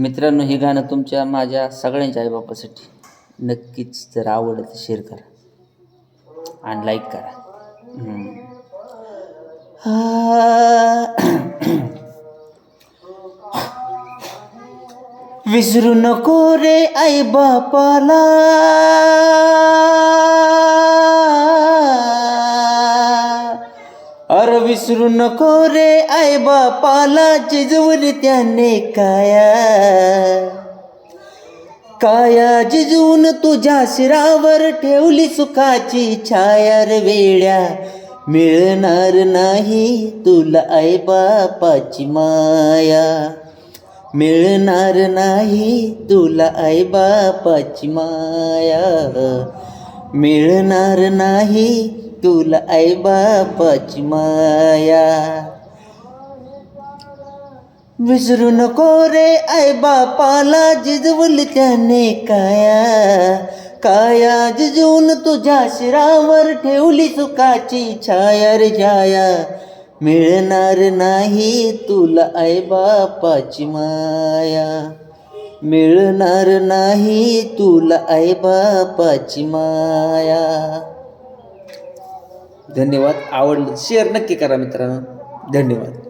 मित्रांनो हे गाणं तुमच्या माझ्या सगळ्यांच्या आईबापासाठी नक्कीच जर आवडलं तर शेअर करा. आणि लाईक करा. विसरू नको रे आई बापाला अरे विसरू नको रे आई बापाला जिजवून त्याने काया. काया जिजून तुझ्या शिरावर ठेवली सुखाची छाया रे वेड्या. मिळणार नाही तुला आई बापाची माया. मिळणार नाही तुला आई बापाची माया. मिळणार नाही तुला आई बापाची माया. विसरू नको रे आई बापाला जिजवल त्याने काया. काया जिजून तुझ्या शिरावर ठेवली सुखाची छाया रे छाया. मिळणार नाही तुला आई बापाची माया. मिळणार नाही तुला आई बापाची माया. धन्यवाद. आवडलं. शेअर नक्की करा मित्रांनो. धन्यवाद.